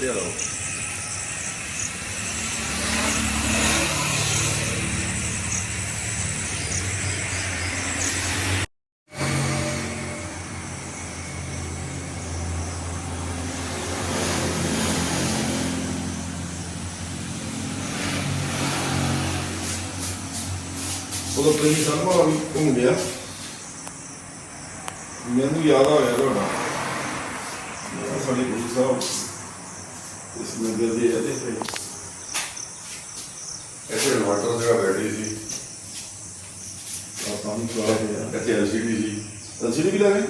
돼요. 그거 등이 장관하고 있는 거야? 면도 야가 야가 나. 야가 살이 무슨 사람? ਇਸ ਮੰਦਿਰ ਦੇ ਇਹਦੇ ਤੇ ਇੱਥੇ ਇਨਵਰਟਰ ਜਿਹੜਾ ਰੈਡੀ ਸੀ। ਆਪਾਂ ਨੂੰ ਚਲਾ ਗਿਆ ਇੱਥੇ ਐਲਸੀਡੀ ਸੀ। ਰਸੀਦ ਵੀ ਲੈ ਗਏ?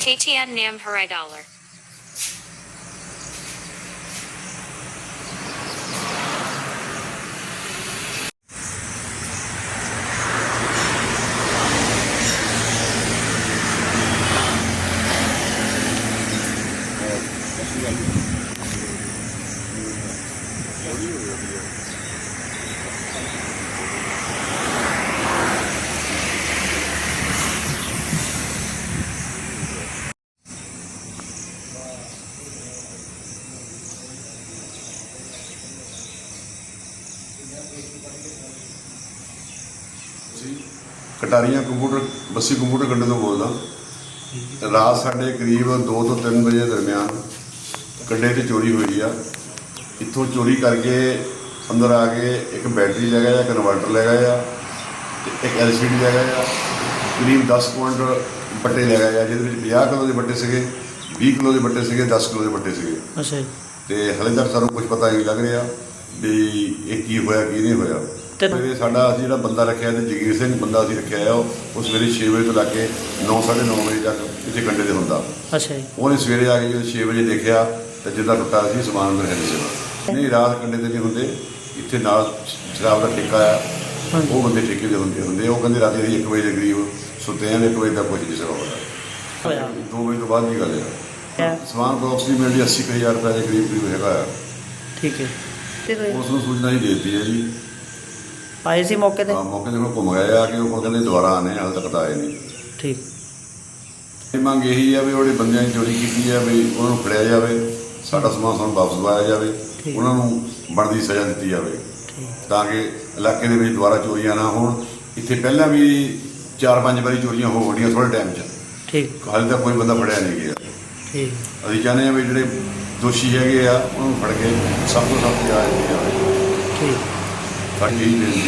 KTN Nam Harai Dollar. ਕਟਾਰੀਆਂ ਕੰਪਿਊਟਰ, ਬੱਸੀ ਕੰਪਿਊਟਰ ਕੰਡੇ ਤੋਂ ਬੋਲਦਾ। ਰਾਤ ਸਾਡੇ ਕਰੀਬ 2 ਤੋਂ 3 ਵਜੇ ਦਰਮਿਆਨ ਕੰਡੇ ਤੇ ਚੋਰੀ ਹੋਈ ਆ। ਇੱਥੋਂ ਚੋਰੀ ਕਰਕੇ ਅੰਦਰ ਆ ਕੇ ਇੱਕ ਬੈਟਰੀ ਲੈ ਗਏ ਆ ਕਨਵਰਟਰ ਲੈ ਗਏ ਆ ਤੇ ਇੱਕ ਐਲਸੀਡੀ ਲੈ ਗਏ ਆ ਕਰੀਬ 10 ਕੁਇੰਟਲ ਬੱਟੇ ਲੈ ਗਏ ਆ ਜਿਹਦੇ ਵਿੱਚ 50 ਕਿਲੋ ਦੇ ਬੱਟੇ ਸੀਗੇ 20 ਕਿਲੋ ਦੇ ਬੱਟੇ ਸੀਗੇ 10 ਕਿਲੋ ਦੇ ਬੱਟੇ ਸੀਗੇ। ਅੱਛਾ ਜੀ। ਤੇ ਹਲੇ ਤੱਕ ਸਾਨੂੰ ਕੁਝ ਪਤਾ ਨਹੀਂ ਲੱਗ ਰਿਹਾ ਵੀ ਇਹ ਕੀ ਹੋਇਆ ਕੀ ਨਹੀਂ ਹੋਇਆ। ਤੇ- ਸਾਡਾ ਅਸੀਂ ਜਿਹੜਾ ਬੰਦਾ ਰੱਖਿਆ ਤੇ ਜਗੀਰ ਸਿੰਘ ਬੰਦਾ ਅਸੀਂ ਰੱਖਿਆ ਆ ਉਹ ਸਵੇਰੇ 6 ਵਜੇ ਤੋਂ ਲੈ ਕੇ 9:30 ਵਜੇ ਤੱਕ ਇੱਥੇ ਕੰਡੇ ਤੇ ਹੁੰਦਾ। ਅੱਛਾ ਜੀ। ਉਹਨੇ ਸਵੇਰੇ ਆ ਕੇ ਜਦੋਂ 6 ਵਜੇ ਦੇਖਿਆ ਤੇ ਜਿੱਦਾਂ ਟੁੱਟਾ ਸੀ ਸਮਾਨ ਅੰਦਰ ਹੈ ਨਹੀਂ ਸੀ। ਨਹੀਂ ਰਾਤ ਕੰਡੇ ਤੇ ਨਹੀਂ ਹੁੰਦੇ ਇੱਥੇ ਨਾਲ ਸ਼ਰਾਬ ਦਾ ਠੇਕਾ ਆ। ਉਹ ਬੰਦੇ ਠੇਕੇ ਦੇ ਹੁੰਦੇ ਹੁੰਦੇ ਉਹ ਕਹਿੰਦੇ ਰਾਤੀ ਅਸੀਂ 1 ਵਜੇ ਦੇ ਕਰੀਬ ਸੁੱਤੇ ਆਂ 1 ਵਜੇ ਤੱਕ ਕੁਝ ਨਹੀਂ ਸੀ ਹੋਇਆ ਹੋਇਆ। 2 ਵਜੇ ਤੋਂ ਬਾਅਦ ਦੀ ਗੱਲ ਹੈ। ਸਮਾਨ ਬਾਕਸ ਦੀ ਮਿਲਦੀ 80000 ਰੁਪਏ ਦੇ ਕਰੀਬ ਕਰੀਬ ਹੈਗਾ ਆ। ਠੀਕ ਹੈ। ਤੇ ਉਸ ਨੂੰ ਸੂਚਨਾ ਹੀ ਦੇ ਦਿੱਤੀ ਹੈ ਜੀ। ਆਏ ਸੀ ਮੌਕੇ ਤੇ? ਹਾਂ, ਮੌਕੇ ਤੇ ਘੁੰਮ ਗਏ ਆ ਕਿ ਉਹ ਕਹਿੰਦੇ ਦੁਬਾਰਾ ਆਣੇ ਹਾਲ ਤੱਕ ਤਾਂ ਆਏ ਨਹੀਂ। ਠੀਕ। ਇਹ ਮੰਗ ਇਹੀ ਆ ਵੀ ਉਹਦੇ ਬੰਦਿਆਂ ਨੇ ਚੋਰੀ ਕੀਤੀ ਆ ਵੀ ਉਹਨਾਂ ਨੂੰ ਫੜਿਆ ਜਾਵੇ ਸਾਡਾ ਸਮਾਨ ਸਾਨੂੰ ਵਾਪਸ ਦਵਾਇਆ ਜਾਵੇ। ਉਹਨਾਂ ਨੂੰ ਬਣਦੀ ਸਜ਼ਾ ਦਿੱਤੀ ਜਾਵੇ। ਤਾਂ ਕਿ ਇਲਾਕੇ ਦੇ ਵਿੱਚ ਦੁਬਾਰਾ ਚੋਰੀਆਂ ਨਾ ਹੋਣ। ਇੱਥੇ ਪਹਿਲਾਂ ਵੀ ਚਾਰ ਪੰਜ ਵਾਰੀ ਚੋਰੀਆਂ ਹੋ ਗਈਆਂ ਥੋੜੇ ਟਾਈਮ 'ਚ। ਠੀਕ। ਹਾਲੇ ਤੱਕ ਕੋਈ ਬੰਦਾ ਫੜਿਆ ਨਹੀਂ ਗਿਆ। ਠੀਕ। ਅਸੀਂ ਚਾਹੁੰਦੇ ਆ ਵੀ ਜਿਹੜੇ ਦੋਸ਼ੀ ਹੈਗੇ ਆ ਉਹਨਾਂ ਨੂੰ ਫੜ ਕੇ ਸਭ ਤੋਂ ਸਖਤ ਸਜ਼ਾ ਦਿੱਤੀ ਜਾਵੇ। ਠੀਕ। ਸਾਡੀ ਇਹੀ ਬੇਨਤੀ